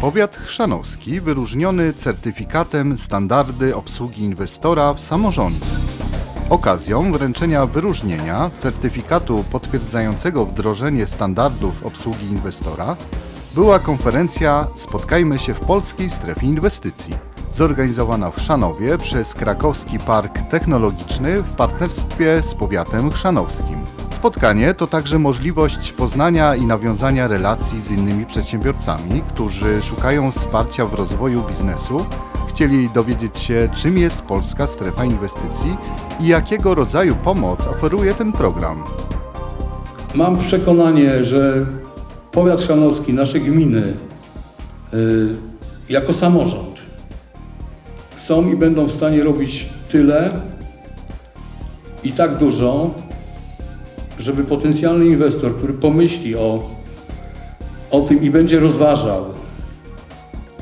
Powiat chrzanowski wyróżniony certyfikatem standardy obsługi inwestora w samorządzie. Okazją wręczenia wyróżnienia certyfikatu potwierdzającego wdrożenie standardów obsługi inwestora była konferencja Spotkajmy się w Polskiej Strefie Inwestycji, zorganizowana w Chrzanowie przez Krakowski Park Technologiczny w partnerstwie z powiatem chrzanowskim. Spotkanie to także możliwość poznania i nawiązania relacji z innymi przedsiębiorcami, którzy szukają wsparcia w rozwoju biznesu, chcieli dowiedzieć się, czym jest Polska Strefa Inwestycji i jakiego rodzaju pomoc oferuje ten program. Mam przekonanie, że powiat szanowski, nasze gminy, y, jako samorząd są i będą w stanie robić tyle i tak dużo, żeby potencjalny inwestor, który pomyśli o, o tym i będzie rozważał,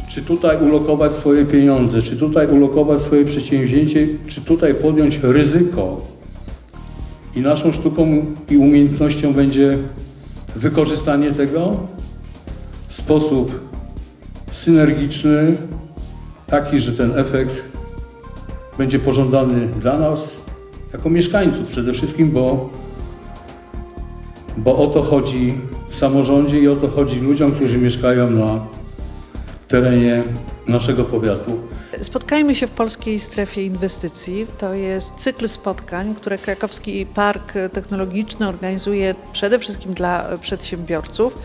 czy tutaj ulokować swoje pieniądze, czy tutaj ulokować swoje przedsięwzięcie, czy tutaj podjąć ryzyko, i naszą sztuką i umiejętnością będzie wykorzystanie tego w sposób synergiczny, taki, że ten efekt będzie pożądany dla nas, jako mieszkańców przede wszystkim, bo, bo o to chodzi w samorządzie i o to chodzi ludziom, którzy mieszkają na terenie naszego powiatu. Spotkajmy się w Polskiej Strefie Inwestycji. To jest cykl spotkań, które Krakowski Park Technologiczny organizuje przede wszystkim dla przedsiębiorców,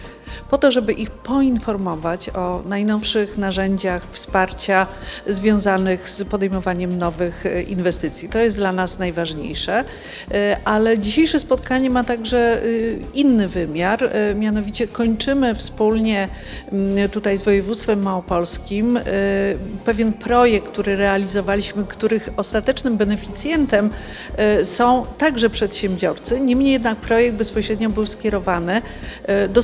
po to, żeby ich poinformować o najnowszych narzędziach wsparcia związanych z podejmowaniem nowych e, inwestycji. To jest dla nas najważniejsze, E, ale dzisiejsze spotkanie ma także e, inny wymiar, mianowicie kończymy wspólnie m, tutaj z województwem małopolskim pewien projekt, który realizowaliśmy, których ostatecznym beneficjentem są także przedsiębiorcy. Niemniej jednak projekt bezpośrednio był skierowany do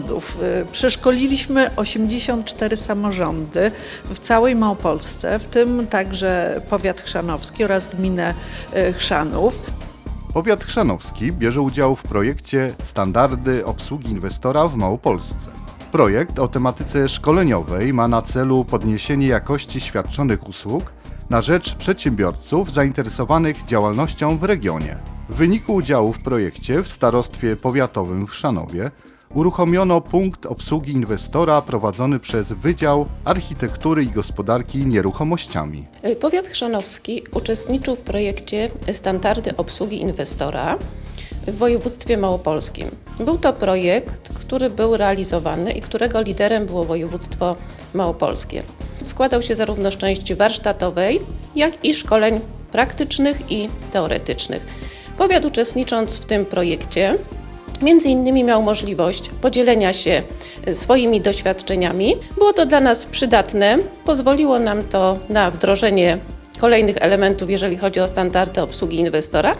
samorządów. E, Przeszkoliliśmy 84 samorządy w całej Małopolsce, w tym także powiat chrzanowski oraz gminę e, Chrzanów. Powiat chrzanowski bierze udział w projekcie Standardy obsługi inwestora w Małopolsce. Projekt o tematyce szkoleniowej ma na celu podniesienie jakości świadczonych usług na rzecz przedsiębiorców zainteresowanych działalnością w regionie. W wyniku udziału w projekcie w Starostwie Powiatowym w Chrzanowie uruchomiono punkt obsługi inwestora prowadzony przez Wydział Architektury i Gospodarki Nieruchomościami. Powiat chrzanowski uczestniczył w projekcie Standardy obsługi inwestora w województwie małopolskim. Był to projekt, który był realizowany i którego liderem było województwo małopolskie. Składał się zarówno z części warsztatowej, jak i szkoleń praktycznych i teoretycznych. Powiat uczestnicząc w tym projekcie Między innymi miał możliwość podzielenia się e, swoimi doświadczeniami. Było to dla nas przydatne, pozwoliło nam to na wdrożenie kolejnych elementów, jeżeli chodzi o standardy obsługi inwestora.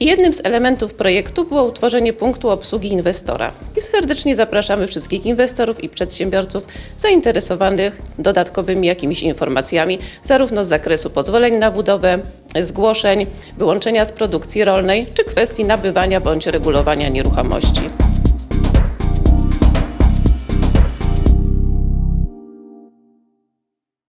I jednym z elementów projektu było utworzenie punktu obsługi inwestora. I serdecznie zapraszamy wszystkich inwestorów i przedsiębiorców zainteresowanych dodatkowymi jakimiś informacjami, zarówno z zakresu pozwoleń na budowę, zgłoszeń, wyłączenia z produkcji rolnej, czy kwestii nabywania bądź regulowania nieruchomości.